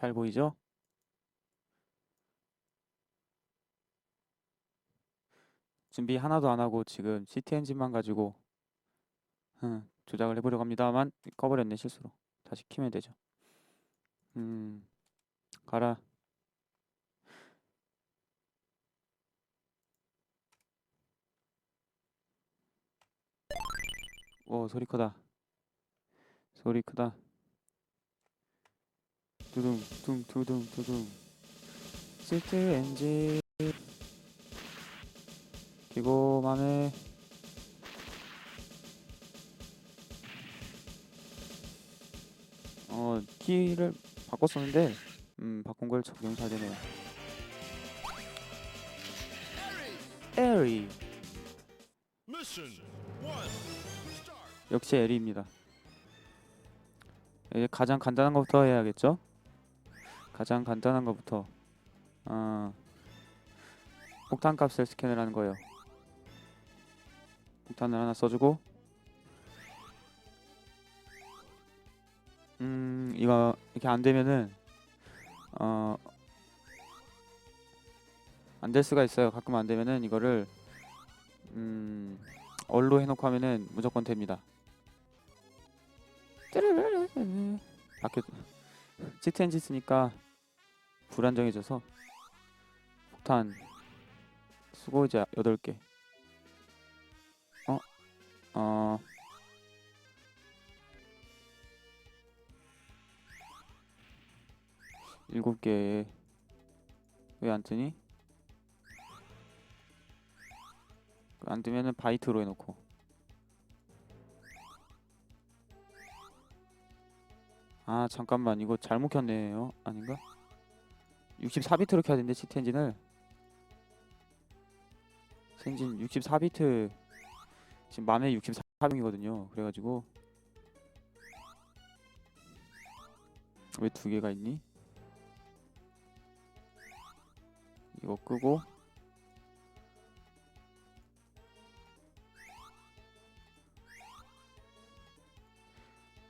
잘 보이죠? 준비 하나도 안 하고 지금 CT 엔진만 가지고 음, 조작을 해보려고 합니다만 꺼버렸네 실수로. 다시 키면 되죠. 음 가라. 오 소리 크다. 소리 크다 두둥 둥 두둥 두둥. 시트 엔진 맘에. 어 키를 바꿨었는데 음 바꾼 걸 적용 잘 되네요. 에리. 역시 에리입니다. 이제 가장 간단한 것부터 해야겠죠 가장 간단한 것부터 어, 폭탄 값을 스캔을 하는 거예요. 폭탄을 하나 써주고 음 이거 이렇게 안 되면은 어 안 될 수가 있어요. 가끔 안 되면은 이거를 음 얼로 해놓고 하면은 무조건 됩니다. 바뀌었 시트 엔진 쓰니까 불안정해져서 폭탄 수고이자 8개 어? 어 일곱 개 왜 안 뜨니? 안 뜨면은 바이트로 해놓고 아 잠깐만 이거 잘못 켰네요 아닌가? 64비트로 켜야 되는데 시트 엔진을. 엔진 64비트. 지금 맘에 64비트이거든요. 그래가지고. 왜 두 개가 있니? 이거 끄고.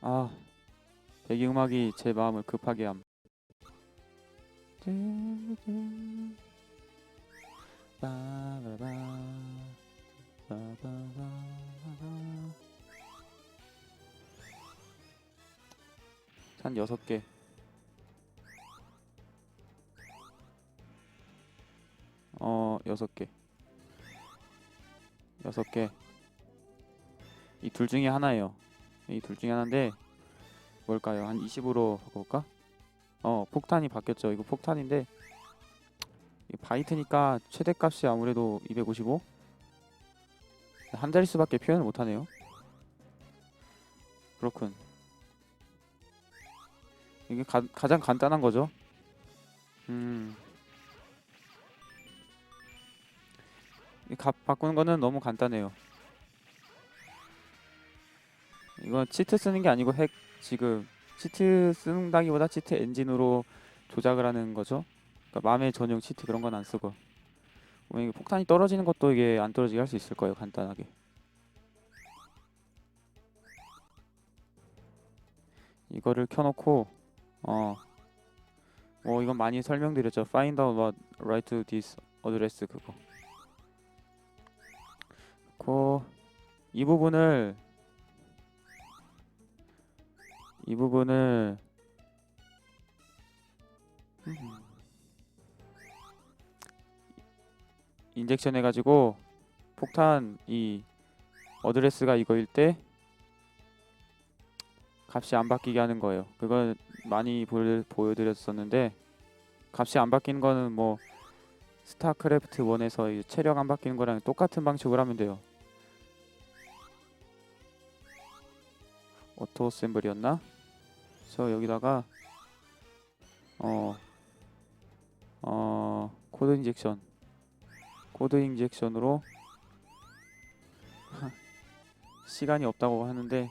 아 배경음악이 제 마음을 급하게 함. 한 여섯 개. 어 여섯 개. 여섯 개. 이 둘 중에 하나예요. 이 둘 중에 하나인데 뭘까요? 한 20으로 바꿔볼까? 어 폭탄이 바뀌었죠. 이거 폭탄인데 이 바이트니까 최대값이 아무래도 255. 한 자릿수밖에 표현을 못하네요. 그렇군. 이게 가, 가장 간단한 거죠. 음. 이값 바꾸는 거는 너무 간단해요. 이건 치트 쓰는 게 아니고 핵 지금 치트 쓴다기보다 치트 엔진으로 조작을 하는 거죠. 그러니까 맘의 전용 치트 그런 건 안 쓰고. 이게 폭탄이 떨어지는 것도 이게 안 떨어지게 할 수 있을 거예요. 간단하게. 이거를 켜놓고 어. 뭐 이건 많이 설명드렸죠. Find out what right to this address 그거. 그이 부분을 이 부분을 인젝션 해가지고 폭탄 이 어드레스가 이거일 때 값이 안 바뀌게 하는 거예요. 그걸 많이 보여, 보여드렸었는데 값이 안 바뀌는 거는 뭐 스타크래프트 1에서 이 체력 안 바뀌는 거랑 똑같은 방식으로 하면 돼요. 오토 어셈블이었나? 저 여기다가 어, 어, 코드 인젝션 코드 인젝션으로 시간이 없다고 하는데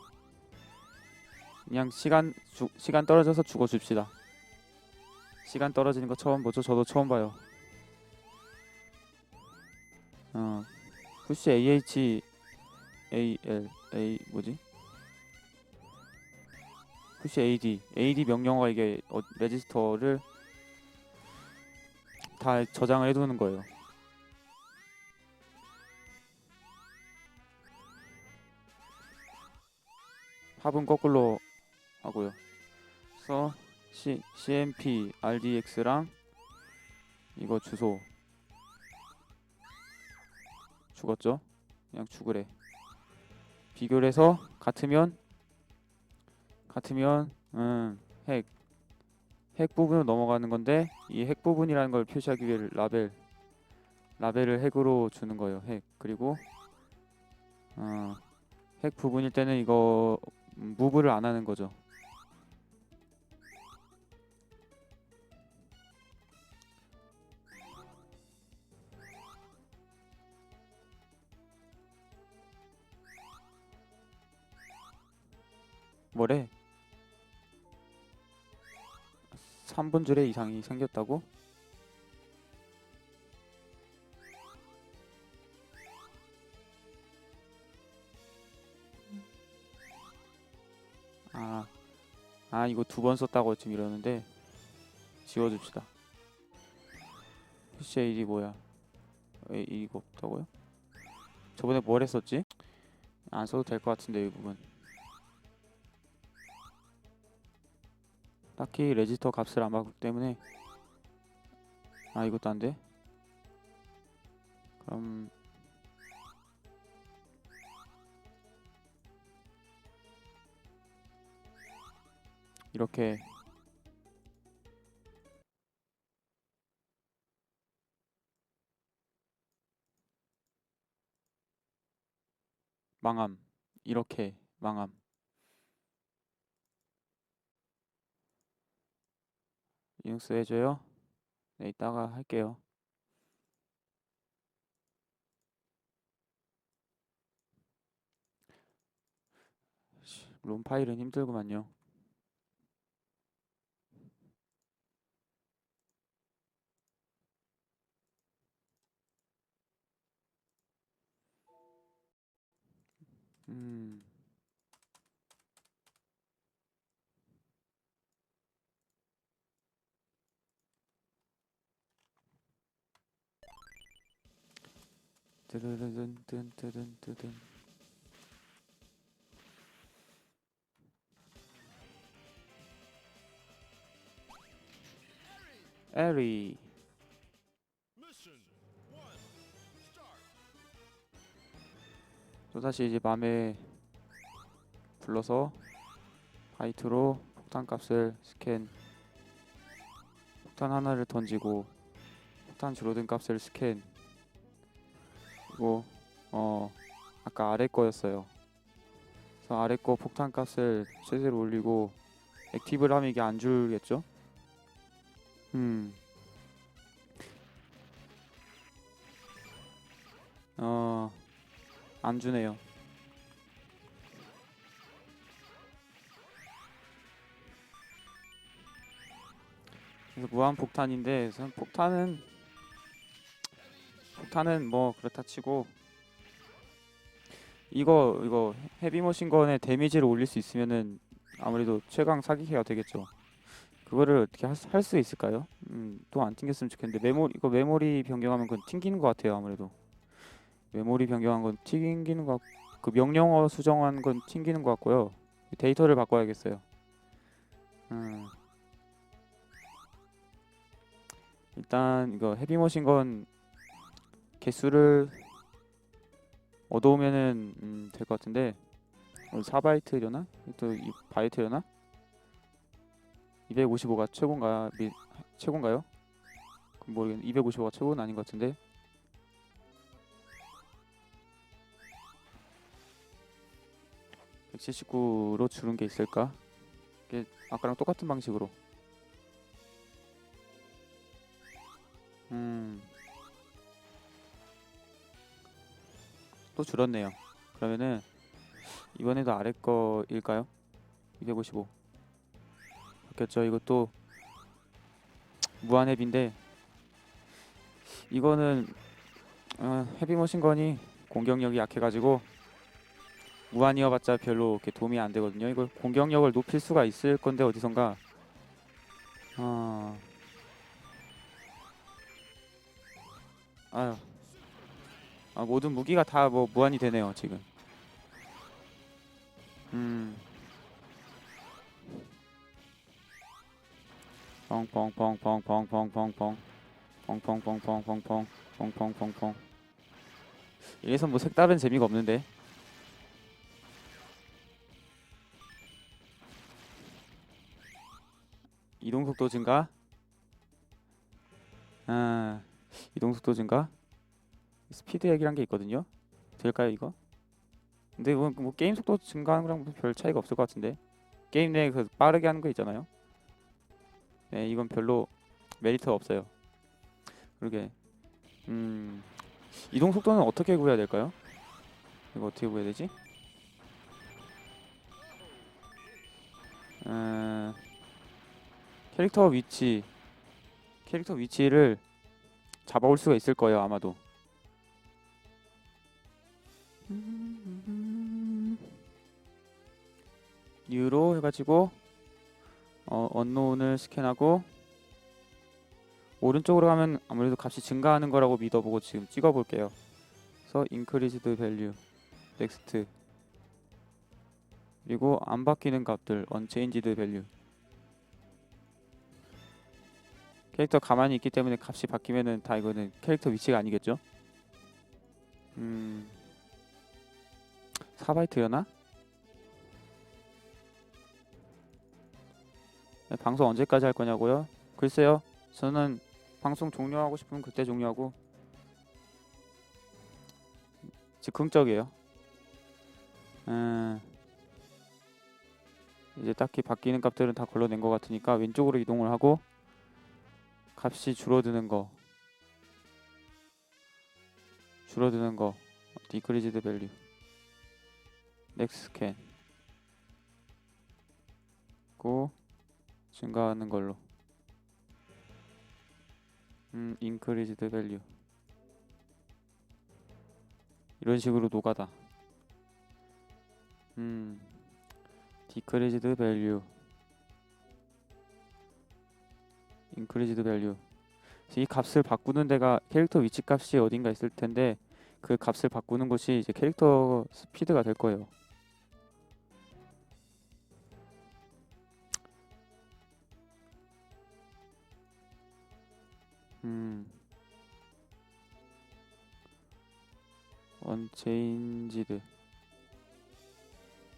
그냥 시간 주, 시간 떨어져서 죽어 줍시다. 시간 떨어지는 거 처음 보죠? 저도 처음 봐요. 어, 푸시 AH AL A 뭐지? 푸시 AD AD 명령어가 이게 어, 레지스터를 다 저장을 해두는 거예요. 합은 거꾸로 하고요. 그래서 C, CMP RDX랑 이거 주소 죽었죠? 그냥 죽으래. 비교를 해서 같으면 같으면 음, 핵. 핵 부분으로 넘어가는 건데 이 핵 부분이라는 걸 표시하기 위해 라벨 라벨을 핵으로 주는 거예요. 핵. 그리고 어, 핵 부분일 때는 이거 음, 무브를 안 하는 거죠. 뭐래? 3분줄에 이상이 생겼다고? 아, 아 이거 두 번 썼다고 지금 이러는데 지워줍시다. CAD 뭐야? 에, 이거 없다고요? 저번에 뭘 했었지? 안 써도 될 것 같은데 이 부분. 딱히 레지스터 값을 안 바꾸기 때문에. 아 이것도 안 돼? 그럼. 이렇게. 망함. 이렇게 망함 리눅스 해줘요? 네 이따가 할게요. 씨, 롬 파일은 힘들구만요. 음 뜨든 에리. 또다시 이제 맘에 불러서 바이트로 폭탄 값을 스캔 폭탄 하나를 던지고 폭탄 줄어든 값을 스캔 그리고 어 아까 아래 거였어요. 그래서 아래 거 폭탄 값을 최대로 올리고 액티브를 하면 이게 안 줄겠죠? 음. 어, 안 주네요. 그래서 무한 폭탄인데 폭탄은 폭탄은 뭐 그렇다 치고 이거 이거 헤비머신건의 데미지를 올릴 수 있으면은 아무래도 최강 사기캐가 되겠죠. 그거를 어떻게 할 수 있을까요? 음, 또 안 튕겼으면 좋겠는데 메모리 이거 메모리 변경하면 그건 튕기는 것 같아요 아무래도 메모리 변경한 건 튕기는 것 그 명령어 수정한 건 튕기는 것 같고요 데이터를 바꿔야겠어요 음. 일단 이거 헤비머신 건 개수를 얻어오면은 음, 될 것 같은데 오늘 4바이트려나? 또 2바이트려나? 255가 최고인가 미, 최고인가요? 모르겠네 255가 최고는 아닌 것 같은데 179로 줄은 게 있을까? 이게 아까랑 똑같은 방식으로. 음. 또 줄었네요. 그러면은 이번에도 아래 거일까요? 255. 바뀌었죠. 이것도 무한 앱인데 이거는 어, 헤비머신 건이 공격력이 약해가지고 무한이어봤자 별로 이렇게 도움이 안 되거든요. 이걸 공격력을 높일 수가 있을 건데 어디선가. 아, 아유, 아 모든 무기가 다 뭐 무한이 되네요 지금. 음. 뻥뻥뻥뻥뻥뻥뻥뻥 뻥뻥뻥뻥뻥뻥뻥뻥뻥 이래서 뭐 색다른 재미가 없는데 이동 속도 증가 아 이동 속도 증가 스피드 핵이란 게 있거든요. 될까요 이거? 근데 뭐, 뭐 게임 속도 증가하는 거랑 뭐별 차이가 없을 것 같은데. 게임 내에 그 빠르게 하는 거 있잖아요. 네 이건 별로 메리트가 없어요. 그러게. 음 이동 속도는 어떻게 구해야 될까요? 이거 어떻게 구해야 되지? 음, 캐릭터 위치. 캐릭터 위치를 잡아올 수가 있을 거예요 아마도 뉴로 해가지고 어, 언노운을 스캔하고 오른쪽으로 가면 아무래도 값이 증가하는 거라고 믿어보고 지금 찍어볼게요. 그래서 increased value, next 그리고 안 바뀌는 값들 unchanged value 캐릭터 가만히 있기 때문에 값이 바뀌면은 다 이거는 캐릭터 위치가 아니겠죠? 음 4바이트였나? 방송 언제까지 할 거냐고요? 글쎄요. 저는 방송 종료하고 싶으면 그때 종료하고 즉흥적이에요. 음, 이제 딱히 바뀌는 값들은 다 걸러낸 것 같으니까 왼쪽으로 이동을 하고 값이 줄어드는 거 줄어드는 거 decreased value next scan 고 증가하는 걸로 음, increased value. 이런 식으로 노가다. 음, decreased value. increased value. 이 값을 바꾸는 데가 캐릭터 위치 값이 어딘가 있을 텐데 그 값을 바꾸는 곳이 이제 캐릭터 스피드가 될 거예요. 음. 언체인지드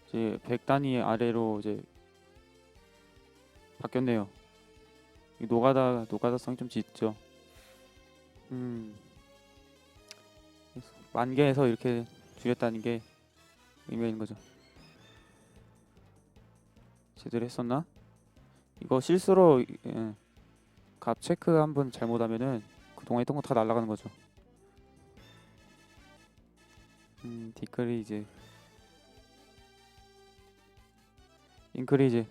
이제 100단위 아래로 이제 바뀌었네요. 이 노가다 노가다성이 좀 짙죠. 음. 만 개에서 이렇게 줄였다는 게 의미가 있는 거죠. 제대로 했었나? 이거 실수로 예. 값 체크 한 번 잘못하면은 그동안 했던 거 다 날아가는 거죠. 음, 디크리즈, 인크리즈.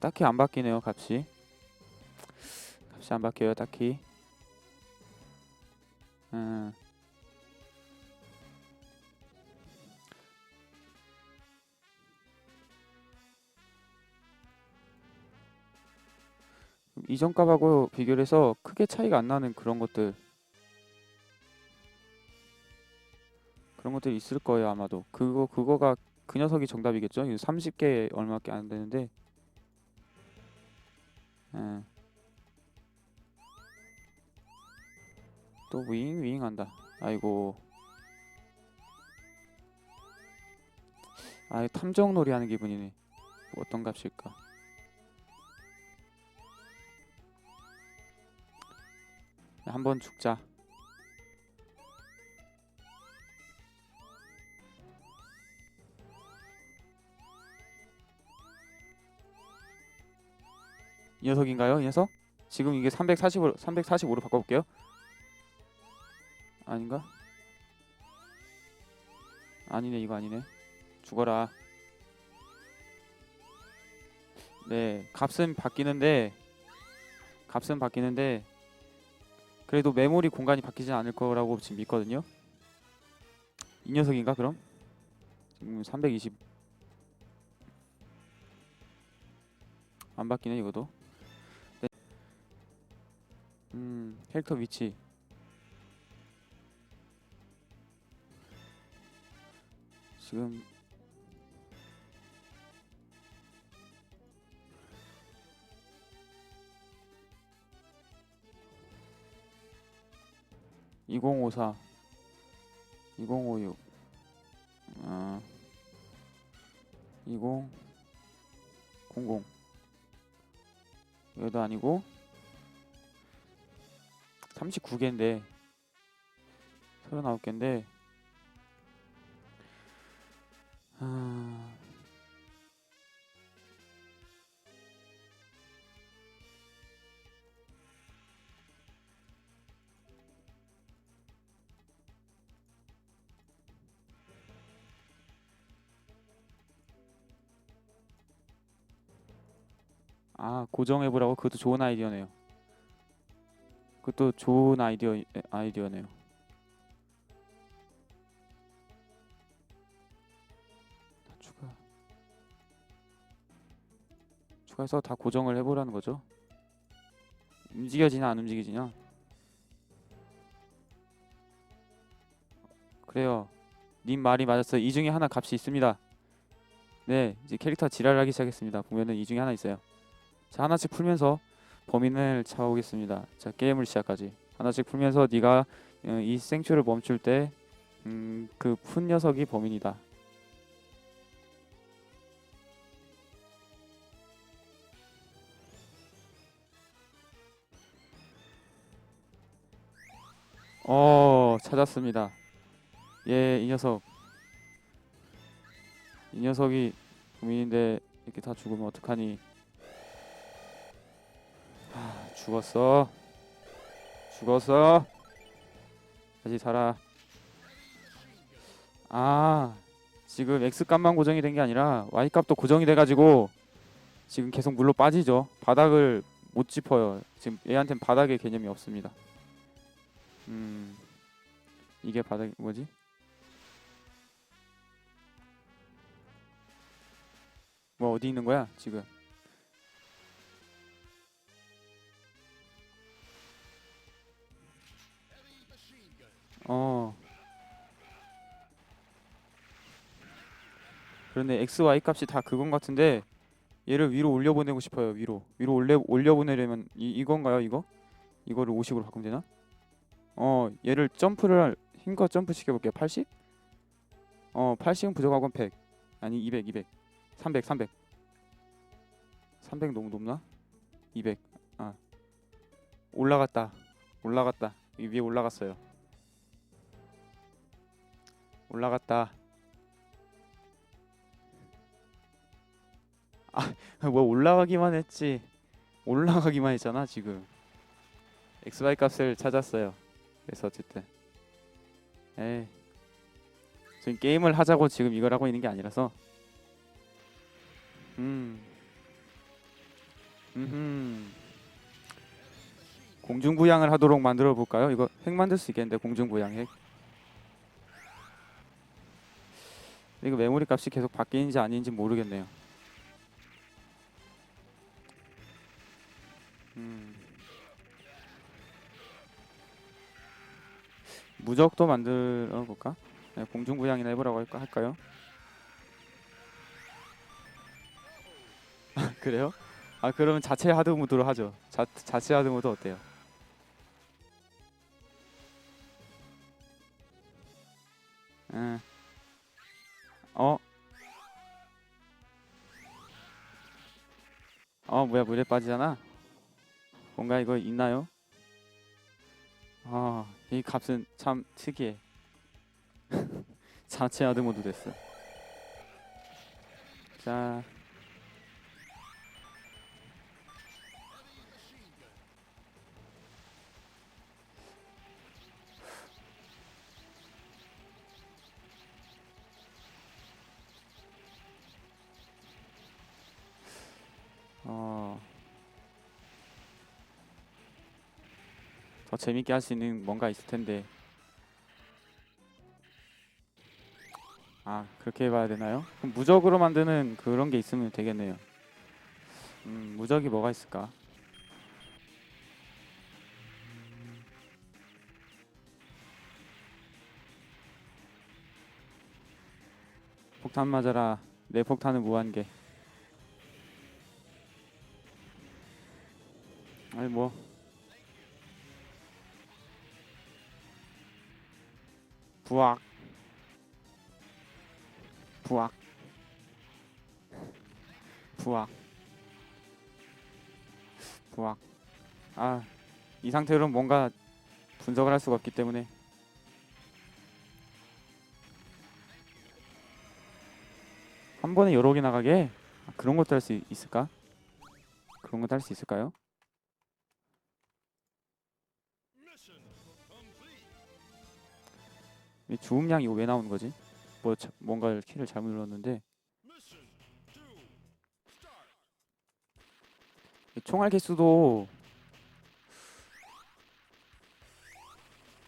딱히 안 바뀌네요, 값이. 값이 안 바뀌어요, 딱히. 음. 이전 값하고 비교를 해서 크게 차이가 안 나는 그런 것들. 그런 것들이 있을 거예요 아마도. 그거 그거가 그 녀석이 정답이겠죠? 30개 얼마밖에 안 되는데. 예. 또 윙 윙 한다. 아이고. 아 탐정놀이 하는 기분이네. 어떤 값일까 한 번 죽자. 이 녀석인가요? 이 녀석? 지금 이게 340으로 345로 바꿔볼게요. 아닌가? 아니네 이거 아니네. 죽어라. 네, 값은 바뀌는데 값은 바뀌는데 그래도 메모리 공간이 바뀌지 않을 거라고 지금 믿거든요. 이 녀석인가 그럼? 지금 320. 안 바뀌네 이거도. 네. 음 캐릭터 위치. 지금 (2054) (2056) 아 (20) (00) 이것도 아니고 39개인데 39개인데 아 고정해보라고 그것도 좋은 아이디어네요. 그것도 좋은 아이디어 아이디어네요. 다 추가 추가해서 다 고정을 해보라는 거죠. 움직여지냐 안 움직이지냐. 그래요. 님 말이 맞았어요. 이 중에 하나 값이 있습니다. 네, 이제 캐릭터 지랄하기 시작했습니다. 보면은 이 중에 하나 있어요. 자 하나씩 풀면서 범인을 찾아오겠습니다. 자 게임을 시작하지. 하나씩 풀면서 네가 어, 이 생초를 멈출 때 음, 그 푼 녀석이 범인이다. 어 찾았습니다. 예, 이 녀석. 이 녀석이 범인인데 이렇게 다 죽으면 어떡하니? 아, 죽었어. 죽었어. 다시 살아. 아, 지금 x 값만 고정이 된 게 아니라 y 값도 고정이 돼가지고 지금 계속 물로 빠지죠. 바닥을 못 짚어요. 지금 얘한테는 바닥의 개념이 없습니다. 음, 이게 바닥 뭐지? 뭐 어디 있는 거야 지금? 어. 그런데 x, y 값이 다 그건 같은데 얘를 위로 올려보내고 싶어요. 위로 위로 올려 올려보내려면 이 이건가요? 이거? 이거를 50으로 바꾸면 되나? 어, 얘를 점프를 힘껏 점프 시켜볼게요. 80? 어, 80은 부족하고 100. 아니 200, 200, 300, 300. 300 너무 높나? 200. 아, 올라갔다. 올라갔다. 이 위에 올라갔어요. 올라갔다. 아, 뭐 올라가기만 했지. 올라가기만 했잖아 지금. XY 값을 찾았어요. 그래서 어쨌든. 에이. 지금 게임을 하자고 지금 이걸 하고 있는 게 아니라서. 음. 음. 공중부양을 하도록 만들어 볼까요? 이거 핵 만들 수 있겠는데 공중부양 핵. 이거 메모리 값이 계속 바뀌는지 아닌지 모르겠네요. 음. 무적도 만들어 볼까? 네, 공중부양이나 해보라고 할까 할까요? 아, 그래요? 아 그러면 자체 하드 모드로 하죠. 자 자체 하드 모드 어때요? 응. 어? 어 뭐야 물에 빠지잖아. 뭔가 이거 있나요? 아, 이 값은 참 특이해. 자체 하드 모드 됐어. 자, 어, 더 재밌게 할 수 있는 뭔가 있을 텐데. 아 그렇게 해봐야 되나요? 그럼 무적으로 만드는 그런 게 있으면 되겠네요. 음 무적이 뭐가 있을까? 폭탄 맞아라. 내 폭탄은 무한계. 아니 뭐. 부악. 부악. 부악. 부악. 아 이 상태로는 뭔가 분석을 할 수가 없기 때문에. 한 번에 여러 개 나가게 아, 그런 것도 할 수 있을까? 그런 것도 할 수 있을까요? 이 주음량 이거 왜 나오는 거지? 뭐 자, 뭔가 키를 잘못 눌렀는데 총알 개수도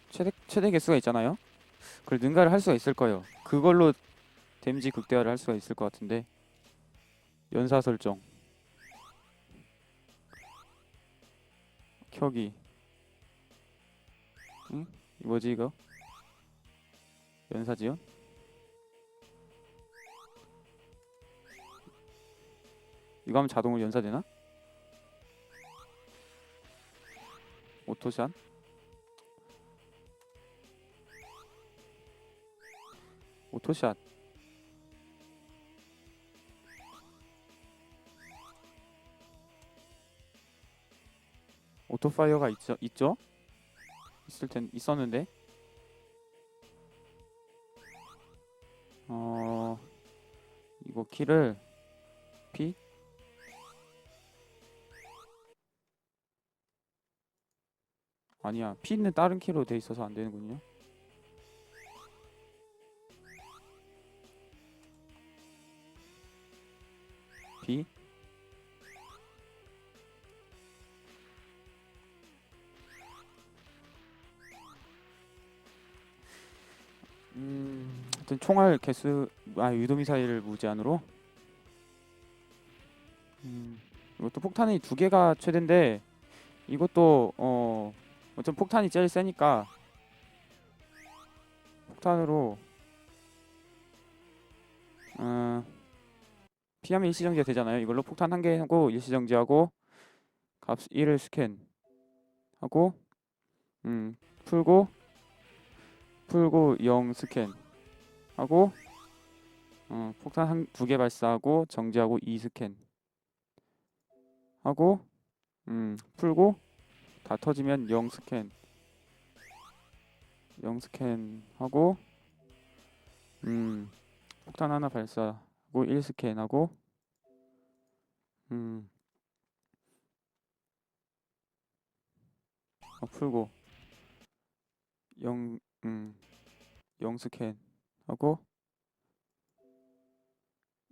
최대 최대 개수가 있잖아요. 그걸 능가를 할 수가 있을 거예요. 그걸로 데미지 극대화를 할 수가 있을 것 같은데 연사 설정 켜기 응? 이 뭐지 이거? 연사 지연? 이거 하면 자동으로 연사되나? 오토샷? 오토샷 오토파이어가 있죠? 있죠? 있을 텐 있었는데 키를 P 아니야 P는 다른 키로 돼 있어서 안 되는군요. B 음, 하여튼 총알 개수 아 유도 미사일 무제한으로 음, 이것도 폭탄이 두 개가 최대인데 이것도 어 어쨌든 폭탄이 제일 세니까 폭탄으로 어, 피하면 일시정지가 되잖아요. 이걸로 폭탄 한 개 하고 일시정지하고 값 1을 스캔 하고 음 풀고 풀고 0 스캔 하고 어, 폭탄 한 두 개 발사하고 정지하고 2 스캔 하고 음 풀고 다 터지면 0 스캔 0 스캔 하고 음 폭탄 하나 발사하고 1 스캔 하고 음 어, 풀고 0 음, 0 스캔 하고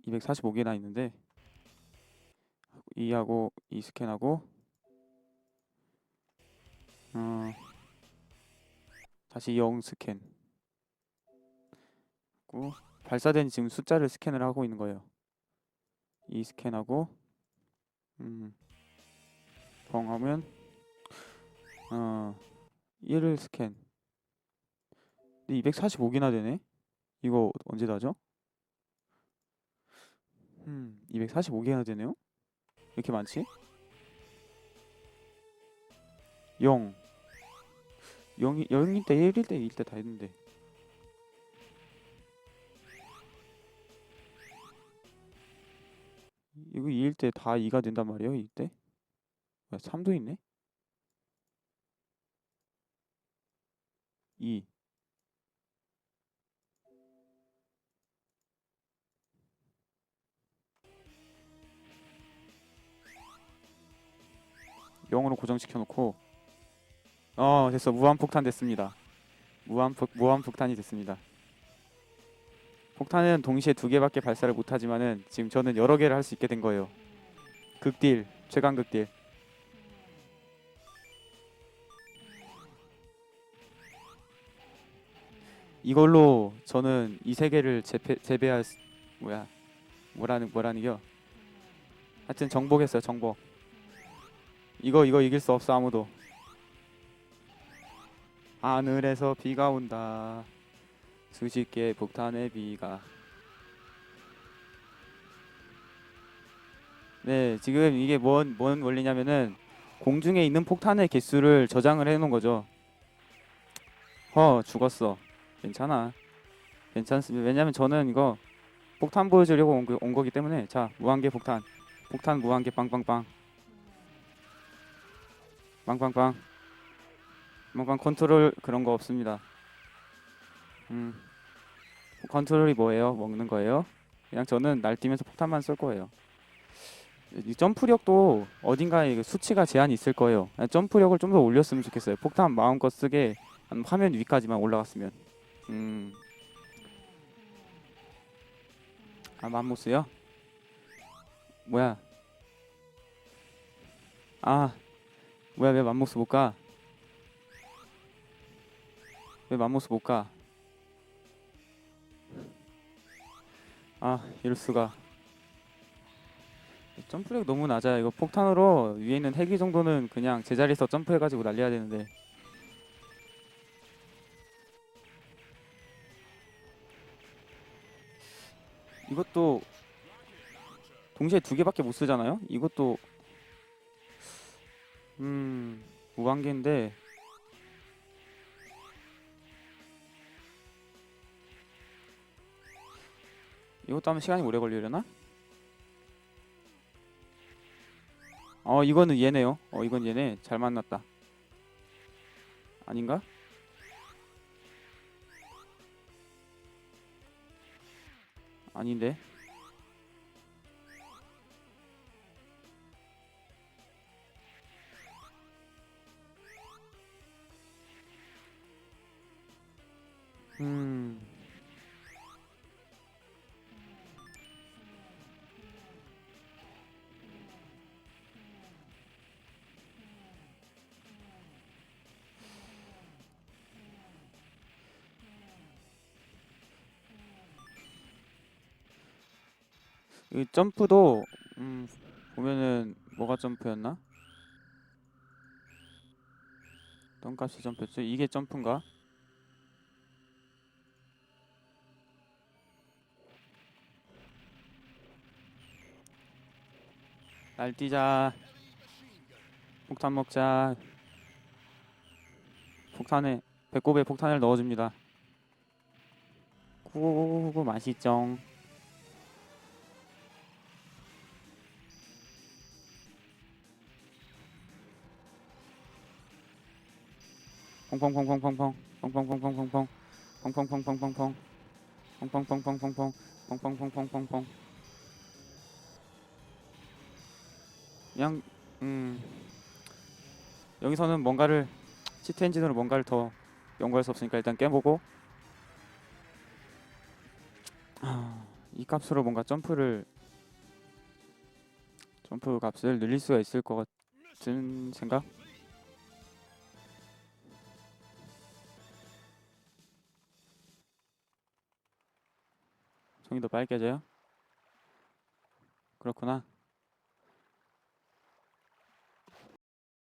245개나 있는데 2하고 2 스캔하고 어, 다시 0 스캔 하고 발사된 지금 숫자를 스캔을 하고 있는 거예요 2 스캔하고 음, 벙 하면 어, 1을 스캔 근데 245개나 되네. 이거 언제 다죠? 음, 245개나 되네요. 왜 이렇게 많지? 0 0이 0일 때 1일 때 2일 때 다 했는데 이거 2일 때 다 2가 된단 말이에요 이때? 뭐야 3도 있네? 2 영으로 고정시켜놓고 어 됐어. 무한폭탄 됐습니다. 무한폭, 무한폭탄이 됐습니다. 폭탄은 동시에 두 개밖에 발사를 못하지만은 지금 저는 여러 개를 할 수 있게 된 거예요. 극딜 최강 극딜. 이걸로 저는 이 세 개를 재패, 재배할 뭐야 뭐라는 뭐라는겨? 하여튼 정복했어요 정복. 이거 이거 이길 수 없어 아무도. 하늘에서 비가 온다. 수십 개의 폭탄의 비가. 네 지금 이게 뭔, 뭔 원리냐면은 공중에 있는 폭탄의 개수를 저장을 해 놓은 거죠. 허 죽었어. 괜찮아. 괜찮습니다. 왜냐면 저는 이거 폭탄 보여주려고 온, 거- 온 거기 때문에. 자 무한계 폭탄. 폭탄 무한계 빵빵빵 빵빵빵 빵빵 컨트롤 그런 거 없습니다. 음. 컨트롤이 뭐예요? 먹는 거예요? 그냥 저는 날뛰면서 폭탄만 쏠 거예요. 이 점프력도 어딘가에 그 수치가 제한이 있을 거예요. 점프력을 좀 더 올렸으면 좋겠어요. 폭탄 마음껏 쓰게 한 화면 위까지만 올라갔으면. 음. 아 맘모스요? 뭐야? 아 뭐야 왜 맘모스 못 가? 왜 맘모스 못 가? 아 이럴 수가. 점프력 너무 낮아요. 이거 폭탄으로 위에 있는 헬기 정도는 그냥 제자리에서 점프해가지고 날려야 되는데. 이것도 동시에 두 개밖에 못 쓰잖아요. 이것도 음 무한계인데 이것도 하면 시간이 오래 걸리려나? 어 이거는 얘네요. 어 이건 얘네 잘 만났다. 아닌가? 아닌데. 음. 이 점프도 음 보면은 뭐가 점프였나? 어떤 값이 점프였죠? 이게 점프인가? 날뛰자. 폭탄 먹자. 폭탄에 배꼽에 폭탄을 넣어줍니다. 구구구구 맛있죠 퐁퐁퐁퐁퐁퐁 퐁퐁퐁퐁퐁퐁 퐁퐁퐁퐁퐁퐁 퐁퐁퐁퐁퐁퐁 퐁퐁퐁퐁퐁퐁 그냥 음 여기서는 뭔가를 시트 엔진으로 뭔가를 더 연구할 수 없으니까 일단 깨보고 아, 이 값으로 뭔가 점프를 점프 값을 늘릴 수가 있을 것 같은 생각? 종이 더 빨개져요? 그렇구나.